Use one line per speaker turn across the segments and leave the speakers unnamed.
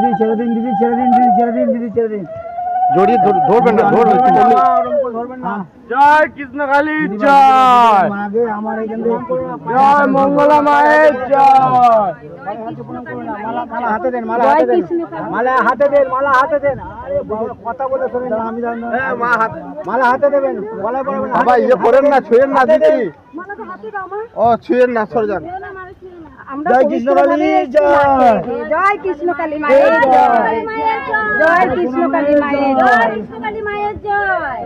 দিদি ছেড়ে দিন দিদি ছেড়ে দিন দিদি ছেড়ে দিন দিদি ছেড়ে দিন।
জড়িয়ে ধরবেন না ধরবেন একটু বললে-
ধরবেন না।
জয় কৃষ্ণকালী জয়।
আমার
জয় মঙ্গলা মায়ের জয়।
মালা মালা হাতে দেন মালা হাতে দেন। মালা হাতে দেন মালা হাতে দেন। কথা বলে শোনেন আমি জানি না।
হ্যাঁ, মা হাত
মালা হাতে দেবেন গলায় পড়াবেন
বাবা ইয়ে করেন না ছুঁয়েন না দিদি। ও ছুঁয়েন না সরে যান।
জয় কৃষ্ণকালী জয়।
জয় কৃষ্ণ কালী মায়ের জয়। জয়। কৃষ্ণ কালী মায়ের জয়। কৃষ্ণ কালী মায়ের জয়।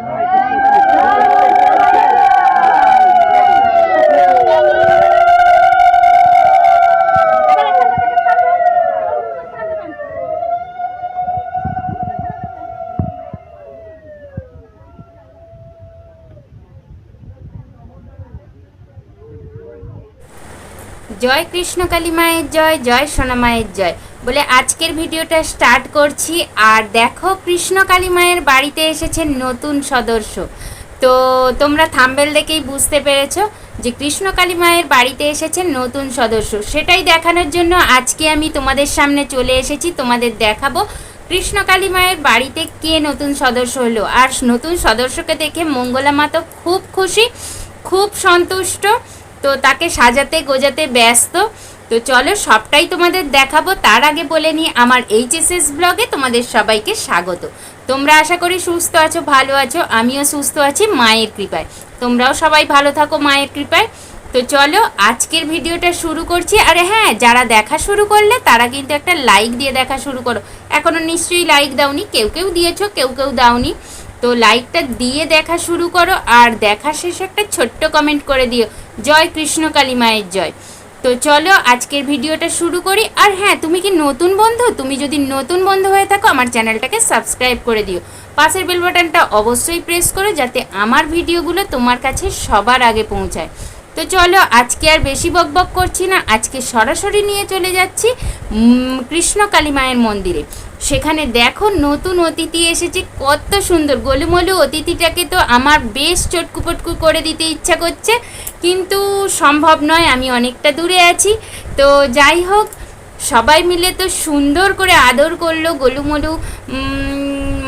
জয় কৃষ্ণকালী মায়ের জয় জয় সোনা মায়ের জয়। বলে আজকের ভিডিওটা স্টার্ট করছি। আর দেখো কৃষ্ণকালী মায়ের বাড়িতে এসেছেন নতুন সদস্য। তো তোমরা থাম্বেল দেখেই বুঝতে পেরেছ যে কৃষ্ণকালী মায়ের বাড়িতে এসেছেন নতুন সদস্য। সেটাই দেখানোর জন্য আজকে আমি তোমাদের সামনে চলে এসেছি। তোমাদের দেখাবো কৃষ্ণকালী মায়ের বাড়িতে কে নতুন সদস্য হলো। আর নতুন সদস্যকে দেখে মঙ্গলা মা তো খুব খুশি, খুব সন্তুষ্ট। তো তাকে সাজাতে গোজাতে ব্যস্ত। তো চলো সবটাই তোমাদের দেখাবো। তার আগে বলে নিই, আমার এইচএসএস ব্লগে তোমাদের সবাইকে স্বাগত। তোমরা আশা করি সুস্থ আছো, ভালো আছো, আমিও সুস্থ আছি, মায়ের কৃপায়। তোমরাও সবাই ভালো থাকো, মায়ের কৃপায়। তো চলো আজকের ভিডিওটা শুরু করছি। আরে হ্যাঁ যারা দেখা শুরু করলে তারা কিন্তু একটা লাইক দিয়ে দেখা শুরু করো। এখনও নিশ্চয়ই লাইক দাওনি, কেউ কেউ দিয়েছ, কেউ কেউ দাওনি। তো লাইকটা দিয়ে দেখা শুরু করো, আর দেখা শেষে একটা ছোট্ট কমেন্ট করে দিও। জয় কৃষ্ণ কালী মায়ের জয়। তো চলো আজকের ভিডিওটা শুরু করি। আর হ্যাঁ তুমি কি নতুন বন্ধু? তুমি যদি নতুন বন্ধু হয়ে থাকো, আমার চ্যানেলটাকে সাবস্ক্রাইব করে দিও। পাশের বেল বাটনটা অবশ্যই প্রেস করো যাতে আমার ভিডিওগুলো তোমার কাছে সবার আগে পৌঁছায়। তো চলো আজকে আর বেশি বকবক করছি না, আজকে সরাসরি নিয়ে চলে যাচ্ছি কৃষ্ণ কালী মায়ের মন্দিরে। সেখানে দেখো নতুন অতিথি এসেছে, কত সুন্দর। গোলুমলু অতিথিটাকে তো আমার বেশ চটকু পটকু করে দিতে ইচ্ছা করছে, কিন্তু সম্ভব নয়, আমি অনেকটা দূরে আছি। তো যাই হোক, সবাই মিলে তো সুন্দর করে আদর করল গোলুমলু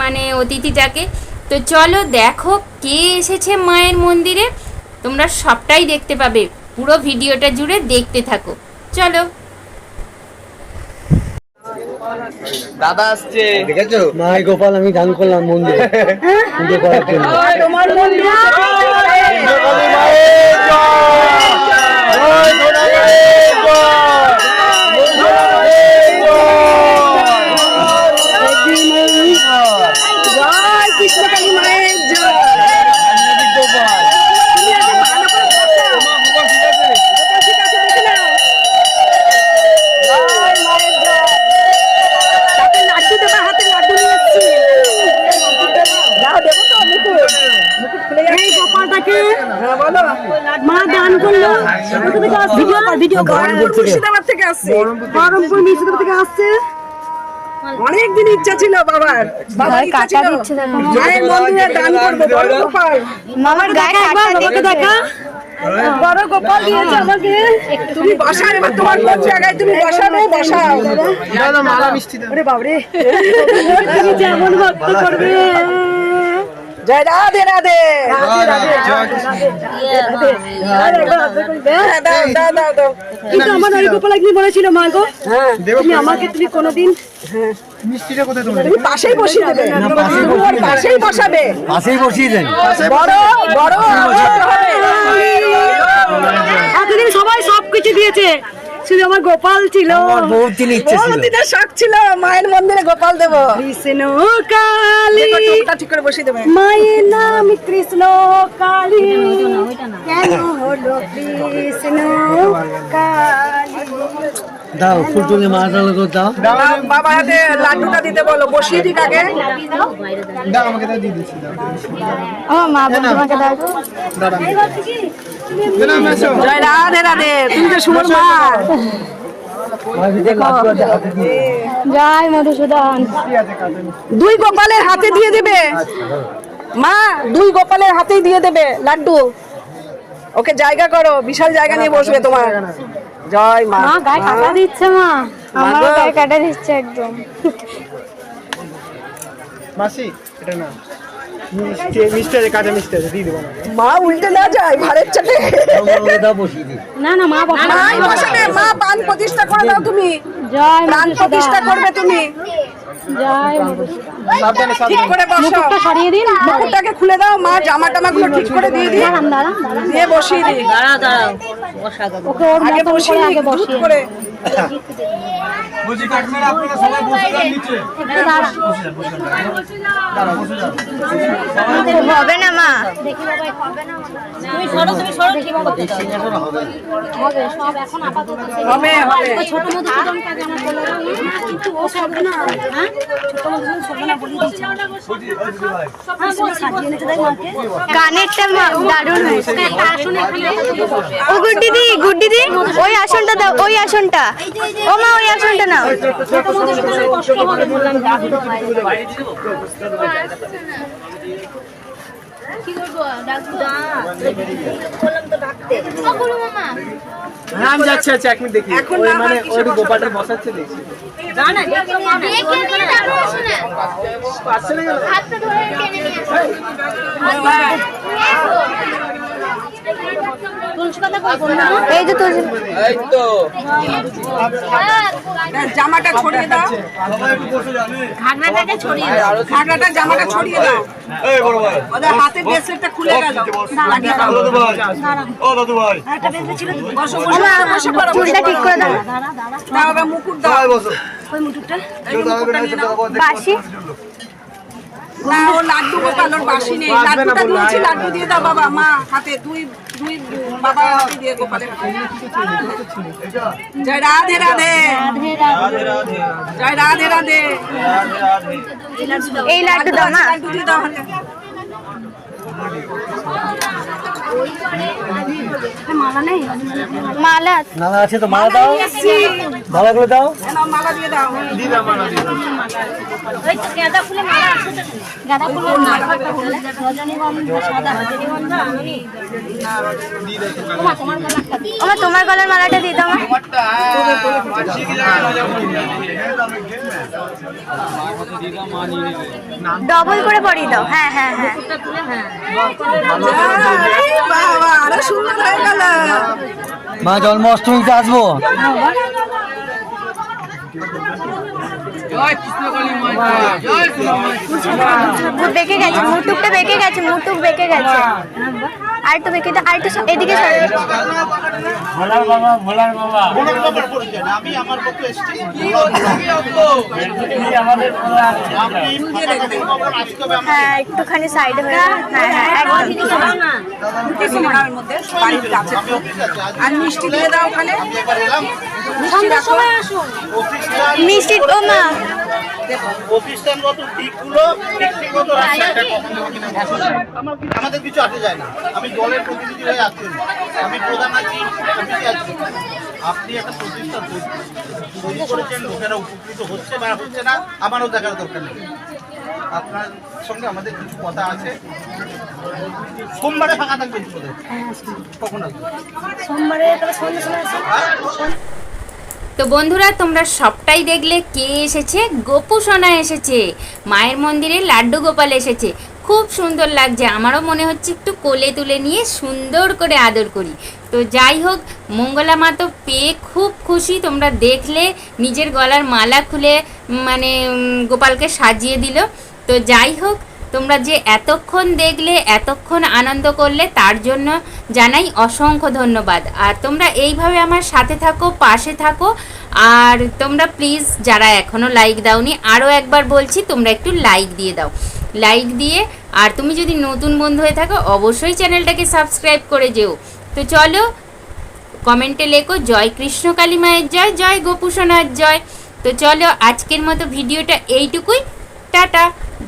মানে অতিথিটাকে। তো চলো দেখো কে এসেছে মায়ের মন্দিরে। তোমরা সবটাই দেখতে পাবে। পুরো ভিডিওটা জুড়ে দেখতে থাকো। চলো।
দাদা আসছে। দেখেছ?
মাই গোপাল আমি গান করলাম মন্দিরে। পুজো করার জন্য।
তোমার মন্দির। জয়। জয়।
মা দান করল। ভিডিও কর ভিডিও কর। মুর্শিদাবাদ থেকে আসছে। বহরমপুর মুর্শিদাবাদ থেকে আসছে। অনেক দিন ইচ্ছা ছিল বাবার। বাবার ইচ্ছা ছিল। মায়ের মন্দিরে দান করব। বড় গোপাল। মামার গায়ে একবার বাবাকে দেখা বড় গোপাল দিয়েছে আমাকে। তুমি বসাও এবার তোমার কোন জায়গায় তুমি বসাবে? বসাও।
দাদা মালা মিষ্টি দাও।
বাবরে তুমি যেমন ভক্ত করবে। জয় রাধে রাধে। হ্যাঁ। কিন্তু আমার গোপাল একদিন বলেছিল মা গো তুমি আমাকে তুমি কোনোদিন
কোথায়
তুমি পাশেই বসিয়ে দেবে। পাশেই বসাবে।
পাশেই বসিয়ে দেন।
বড়। এতদিন সবাই সব কিছু দিয়েছে। শুধু আমার গোপাল ছিল।
আমার বহুত দিন ইচ্ছে ছিল।
বহুদিনের শখ ছিল মায়ের মন্দিরে গোপাল দেব। কৃষ্ণ কালী। ঠিক করে বসিয়ে দেবে। মায়ের নাম কৃষ্ণ কালী। কেন হলো কৃষ্ণ কালী?
দাও ফুল তুলে মা দাও। দাও
বাবা হাতে লাড্ডুটা দিতে বলো বসিয়ে দিক আগে।
দাও আমাকে দাও দিয়ে দিচ্ছি দাও।
আমার মা তোমাকে দাও।
মেসো
জয় রাধে রাধে তুমি তো সুমন মা। জয় মধুসূদন। দুই গোপালের হাতে দিয়ে দেবে। মা দুই গোপালের হাতেই দিয়ে দেবে লাড্ডু। ওকে জায়গা করো বিশাল জায়গা নিয়ে বসবে তোমার। জয় মা। গায়ে কাটা দিচ্ছে মা।
আমারও গায়ে কাটা দিচ্ছে একদম।
মাসি এটা না মিষ্টি মিষ্টি কাঁচা মিষ্টি দিয়ে দেবো
মা উল্টে না যায় ভারের চাটে
না না মা বসা
মাই বসাবে। মা পান প্রতিষ্ঠা করে দাও তুমি।
জয়
প্রাণ প্রতিষ্ঠা করবে তুমি।
জয়
ঠিক করে বসো।
সরিয়ে দিন।
মুকুটটাকে খুলে দাও। মা জামা টামা গুলো ঠিক করে দিয়ে দিই। দিয়ে বসিয়ে দিই।
ওকে ওর
আগে
মতন করে
দিই দুধ
বসিয়ে
করে
একটু দাঁড়ান।
হবে না মা?
হবে। সব এখন আপাতত
হবে হবে।
ছোট আমার বলে না। কিন্তু ও সরবে না হ্যাঁ? ছোট মধুসূদন সরবে না বলে দিচ্ছে হ্যাঁ
গানেরটা দারুণ হয়েছে। ও গুড দিদি গুড দিদি ওই আসনটা দাও ওই আসনটা। ও মা ওই আসনটা নাও।
ছোট মধুসূদনের কষ্ট হবে বললাম
হ্যাঁ আমি যাচ্ছি আচ্ছা এক মিনিট দেখি। ওই মানে ওই গোপালটা বসাচ্ছে দেখছি। না
না
এই যে তোর
জামাটা ছড়িয়ে দাও।
ঘাগরাটাকে ছড়িয়ে দাও।
ঘাগরাটা জামাটা ছড়িয়ে দাও। ওদের হাতের ব্রেসলেটটা খুলে গেল লাগিয়ে দাও বসো বসো বসে পড়ো
চুলটা ঠিক করে দাও।
দাও এবার মুকুট দাও ওই মুকুটটা। এই
বাসি।
না ও লাড্ডু গোপাল ওর বাসি নেই। লাড্ডুটা
বলল,
লাড্ডু দিয়ে দাও বাবা মা হাতে। দুই দুই বাবা হাতে দিয়ে গোপালের হাতে। জয় রাধে রাধে। জয় রাধে রাধে।
এই লাড্ডু দাও মা।
লাড্ডু দিয়ে দাও
মালা নেই
মালা
আছে তো মালা দাও মালাগুলো দাও
এ নাও, মালা দিয়ে দাও
ওই তো গাঁদা ফুলে মালা আছে তো গাঁদা ফুলের মালা রজনীগন্ধা সাদা রজনীগন্ধা আমি তোমার
গলার মালাটা দিয়ে দাও ডবল করে পরিয়ে দাও। হ্যাঁ হ্যাঁ হ্যাঁ।
আরে সুন্দর হয়ে গেল
মা জন্মাষ্টমীতে আসব।
বেঁকে গেছে মুটুকটা বেঁকে গেছে মুটুক বেঁকে গেছে। আর একটু বেঁকে দাও আর এদিকে সরে।
ভোলার বাবা ভোলার বাবা। আমাদের
হ্যাঁ একটুখানি সাইডে হয়ে। হ্যাঁ হ্যাঁ একদম।
মধ্যে আর মিষ্টি দিয়ে দাও ওখানে মিষ্টি রাখো
মিষ্টি ও মা
প্রতিষ্ঠানগত দিকগুলো ব্যক্তিগত আমাদের কিছু আসে যায় না। আমি দলের প্রতিনিধি হয়ে আছি আমি প্রধান আছি আছি আপনি একটা প্রতিষ্ঠান তৈরি- করেছেন লোকেরা উপকৃত হচ্ছে বা হচ্ছে না আমারও দেখার দরকার নেই। আপনার সঙ্গে আমাদের কিছু কথা আছে। সোমবারে ফাঁকা থাকবেন তোদের কখন আসবেন?
তো বন্ধুরা, তোমরা সবটাই দেখলে কে এসেছে? গোপু সোনা এসেছে। মায়ের মন্দিরে লাড্ডু গোপাল এসেছে। খুব সুন্দর লাগছে। আমারও মনে হচ্ছে একটু কোলে তুলে নিয়ে সুন্দর করে আদর করি। তো যাই হোক, মঙ্গলা মা তো পেয়ে খুব খুশি। তোমরা দেখলে, নিজের গলার মালা খুলে মানে গোপালকে সাজিয়ে দিল। তো যাই হোক তোমরা যে এতক্ষণ দেখলে, এতক্ষণ আনন্দ করলে, তার জন্য জানাই অসংখ্য ধন্যবাদ। আর তোমরা এইভাবে আমার সাথে থাকো, পাশে থাকো। আর তোমরা প্লিজ যারা এখনও লাইক দাওনি, আরও একবার বলছি, তোমরা একটু লাইক দিয়ে দাও। লাইক দিয়ে, আর তুমি যদি নতুন বন্ধু হয়ে থাকো, অবশ্যই চ্যানেলটাকে সাবস্ক্রাইব করে যেও। তো চলো কমেন্টে লেখো, জয় কৃষ্ণ কালী মায়ের জয় জয় গোপুসোনার জয়। তো চলো, আজকের মতো ভিডিওটা এইটুকুই। টাটা!